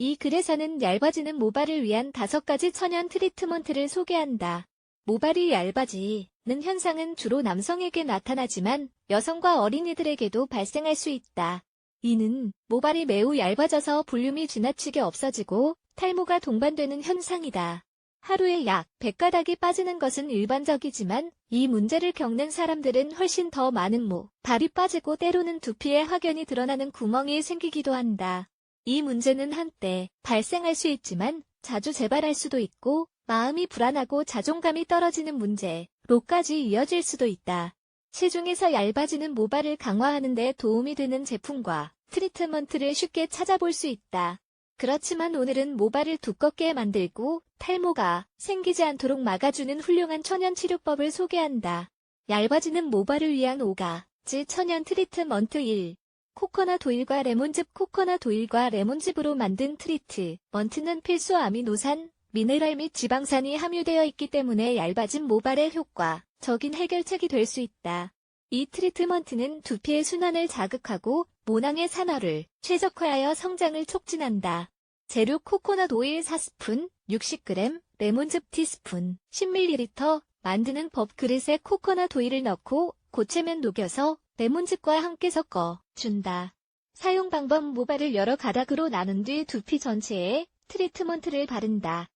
이 글에서는 얇아지는 모발을 위한 다섯 가지 천연 트리트먼트를 소개한다. 모발이 얇아지는 현상은 주로 남성에게 나타나지만 여성과 어린이들에게도 발생할 수 있다. 이는 모발이 매우 얇아져서 볼륨이 지나치게 없어지고 탈모가 동반되는 현상이다. 하루에 약 100가닥이 빠지는 것은 일반적이지만 이 문제를 겪는 사람들은 훨씬 더 많은 모, 발이 빠지고 때로는 두피에 확연히 드러나는 구멍이 생기기도 한다. 이 문제는 한때 발생할 수 있지만 자주 재발할 수도 있고 마음이 불안하고 자존감이 떨어지는 문제로까지 이어질 수도 있다. 시중에서 얇아지는 모발을 강화하는 데 도움이 되는 제품과 트리트먼트를 쉽게 찾아볼 수 있다. 그렇지만 오늘은 모발을 두껍게 만들고 탈모가 생기지 않도록 막아주는 훌륭한 천연 치료법을 소개한다. 얇아지는 모발을 위한 5가지 천연 트리트먼트 1. 코코넛 오일과 레몬즙 코코넛 오일과 레몬즙으로 만든 트리트 먼트는 필수 아미노산, 미네랄 및 지방산이 함유되어 있기 때문에 얇아진 모발의 효과 적인 해결책이 될 수 있다. 이 트리트먼트는 두피의 순환을 자극하고 모낭의 산화를 최적화하여 성장을 촉진한다. 재료 코코넛 오일 4스푼, 60g, 레몬즙 티스푼, 10ml, 만드는 법 그릇에 코코넛 오일을 넣고 고체면 녹여서 레몬즙과 함께 섞어 준다. 사용 방법 모발을 여러 가닥으로 나눈 뒤 두피 전체에 트리트먼트를 바른다.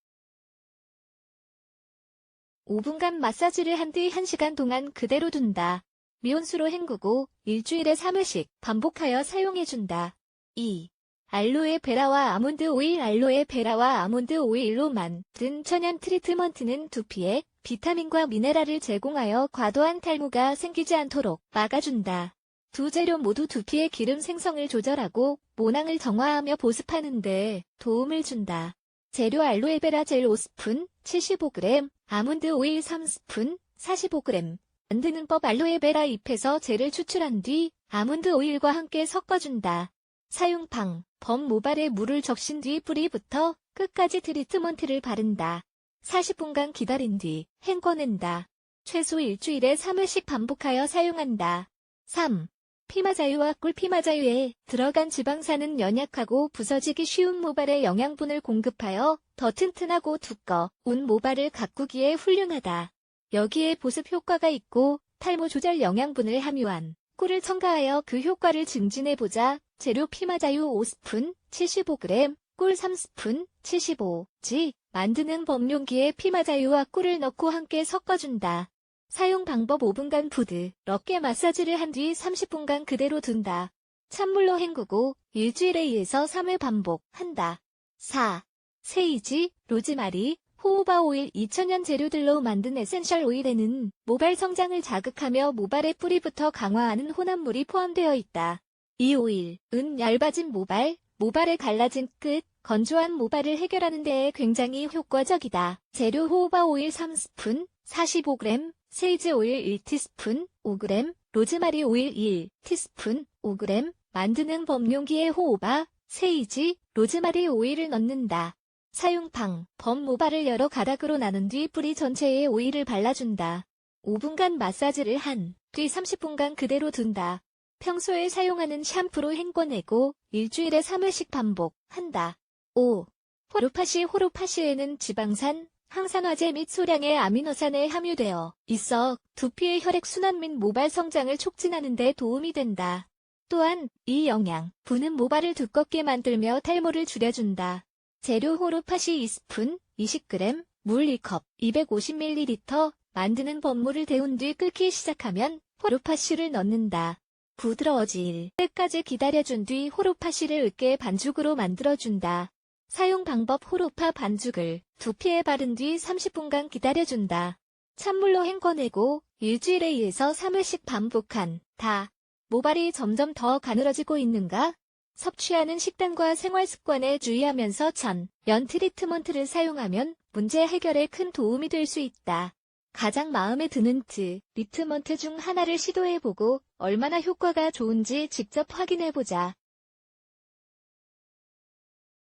5분간 마사지를 한 뒤 1시간 동안 그대로 둔다. 미온수로 헹구고 일주일에 3회씩 반복하여 사용해준다. 2. 알로에 베라와 아몬드 오일 알로에 베라와 아몬드 오일로 만든 천연 트리트먼트는 두피에 비타민과 미네랄을 제공하여 과도한 탈모가 생기지 않도록 막아준다. 두 재료 모두 두피의 기름 생성을 조절하고 모낭을 정화하며 보습하는 데 도움을 준다. 재료 알로에베라 젤 5스푼, 75g, 아몬드 오일 3스푼, 45g. 만드는 법 알로에베라 잎에서 젤을 추출한 뒤 아몬드 오일과 함께 섞어준다. 사용방, 범 모발에 물을 적신 뒤 뿌리부터 끝까지 트리트먼트를 바른다. 40분간 기다린 뒤 헹궈낸다. 최소 일주일에 3회씩 반복하여 사용한다. 3. 피마자유와 꿀피마자유에 들어간 지방산은 연약하고 부서지기 쉬운 모발에 영양분을 공급하여 더 튼튼하고 두꺼운 모발을 가꾸기에 훌륭하다. 여기에 보습 효과가 있고 탈모 조절 영양분을 함유한 꿀을 첨가하여 그 효과를 증진해보자. 재료 피마자유 5스푼, 75g, 꿀 3스푼, 75g. 만드는 법용기에 피마자유와 꿀을 넣고 함께 섞어준다. 사용 방법 5분간 부드럽게 마사지를 한 뒤 30분간 그대로 둔다. 찬물로 헹구고 일주일에 2에서 3회 반복한다. 4. 세이지, 로즈마리, 호호바 오일 2000년 재료들로 만든 에센셜 오일에는 모발 성장을 자극하며 모발의 뿌리부터 강화하는 혼합물이 포함되어 있다. 이 오일은 얇아진 모발, 모발의 갈라진 끝, 건조한 모발을 해결하는 데에 굉장히 효과적이다. 재료 호호바 오일 3스푼, 45g, 세이지 오일 1티스푼, 5g, 로즈마리 오일 1티스푼, 5g, 만드는 범용기에 호호바, 세이지, 로즈마리 오일을 넣는다. 사용방, 범 모발을 여러 가닥으로 나눈 뒤 뿌리 전체에 오일을 발라준다. 5분간 마사지를 한 뒤 30분간 그대로 둔다. 평소에 사용하는 샴푸로 헹궈내고 일주일에 3회씩 반복한다. 5. 호루파시 호루파시에는 지방산, 항산화제 및 소량의 아미노산에 함유되어 있어 두피의 혈액순환 및 모발 성장을 촉진하는 데 도움이 된다. 또한 이 영양, 분은 모발을 두껍게 만들며 탈모를 줄여준다. 재료 호루파시 2스푼, 20g, 물 1컵, 250ml, 만드는 법물을 데운 뒤 끓기 시작하면 호루파시를 넣는다. 부드러워질 때까지 기다려준 뒤 호루파시를 으깨 반죽으로 만들어준다. 사용 방법 호루파 반죽을 두피에 바른 뒤 30분간 기다려준다. 찬물로 헹궈내고 일주일에 2에서 3회씩 반복한 다. 모발이 점점 더 가늘어지고 있는가? 섭취하는 식단과 생활 습관에 주의하면서 전, 연 트리트먼트를 사용하면 문제 해결에 큰 도움이 될 수 있다. 가장 마음에 드는 트, 리트먼트 중 하나를 시도해보고 얼마나 효과가 좋은지 직접 확인해보자.